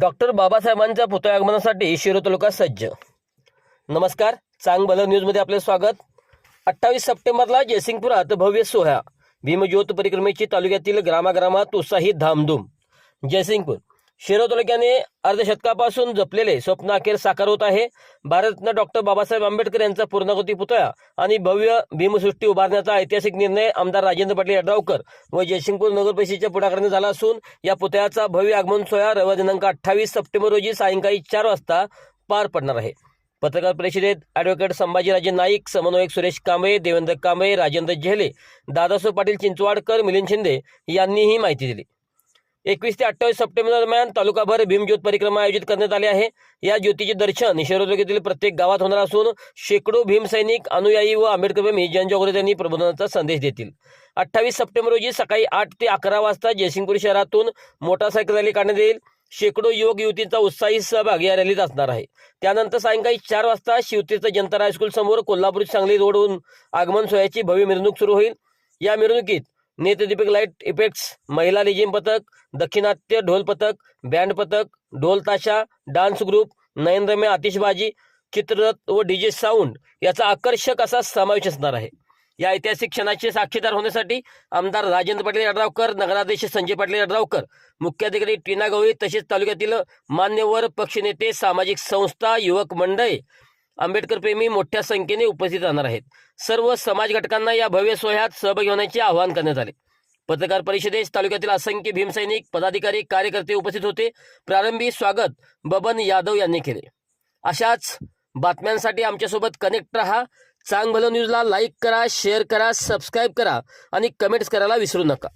Doctor बाबासाहेबांच्या पुतळ्या आगमनासाठी शिरो तालुका सज्ज. नमस्कार चांग भलं न्यूजमध्ये आपले स्वागत. अठ्ठावीस सप्टेंबरला जयसिंगपुरात भव्य सोहळा. भीमज्योत परिक्रमेची तालुक्यातील ग्रामाग्रामात उत्साही धामधूम. जयसिंगपूर. शिरो तालुक्याने अर्धशतकापासून जपलेले स्वप्न अखेर साकार होत आहे. भारतरत्न डॉक्टर बाबासाहेब आंबेडकर यांचा पूर्णाकृती पुतळा आणि भव्य भीमसृष्टी उभारण्याचा ऐतिहासिक निर्णय आमदार राजेंद्र पाटील यड्रावकर व जयसिंगपूर नगर परिषदेच्या पुढाकाराने झाला असून या पुतळ्याचा भव्य आगमन सोहळा रविवार दिनांक अठ्ठावीस सप्टेंबर रोजी सायंकाळी चार वाजता पार पडणार आहे. पत्रकार परिषदेत ॲडव्होकेट संभाजीराजे नाईक समन्वयक सुरेश कांबळे देवेंद्र कांबळे राजेंद्र झेले दादासाहेब पाटील चिंचवाडकर मिलिंद शिंदे यांनी ही माहिती दिली. एकवीस ते अठ्ठावीस सप्टेंबर दरम्यान तालुकाभर भीमज्योत परिक्रमा आयोजित करण्यात आली आहे. या ज्योतीचे दर्शन शिरो प्रत्येक गावात होणार असून शेकडो भीमसैनिक अनुयायी व आंबेडकरप्रेमी जनजागृतींनी प्रबोधनाचा संदेश देतील. अठ्ठावीस सप्टेंबर रोजी सकाळी आठ ते अकरा वाजता जयसिंगपूर शहरातून मोटारसायकल रॅली काढण्यात येईल. शेकडो युवक युवतींचा उत्साही सहभाग या रॅलीत असणार आहे. त्यानंतर सायंकाळी चार वाजता शिवतीर्थ जनता हायस्कूल समोर कोल्हापूर सांगली रोडवरून आगमन सोहळ्याची भव्य मिरवणूक सुरू होईल. या मिरवणुकीत नेत्रदीपक लाइट इफेक्ट्स महिला लेझिम पथक दक्षिणात्य ढोल पथक बँड पथक ढोल ताशा डान्स ग्रुप नयनरम्य आतिषबाजी चित्ररथ व डीजे साऊंड याचा आकर्षक असा समावेश असणार आहे. या ऐतिहासिक क्षणाचे साक्षीदार होण्यासाठी आमदार राजेंद्र पाटील यड्रावकर नगराध्यक्ष संजय पाटील यड्रावकर मुख्याधिकारी टीना गवळी तसेच तालुक्यातील मान्यवर पक्षनेते सामाजिक संस्था युवक मंडळ आंबेडकर प्रेमी मोठ्या संख्येने उपस्थित राहणार आहेत. सर्व समाज घटकांना या भव्य सोहळ्यात सहभागी होण्याचे आवाहन करण्यात आले. पत्रकार परिषदेस तालुक्यातील असंख्य भीमसैनिक पदाधिकारी कार्यकर्ते उपस्थित होते. प्रारंभी स्वागत बबन यादव यांनी केले. अशाच बातम्यांसाठी आमच्यासोबत कनेक्ट रहा. चांग भलं न्यूजला लाईक करा शेअर करा सबस्क्राईब करा आणि कमेंट्स करायला विसरू नका.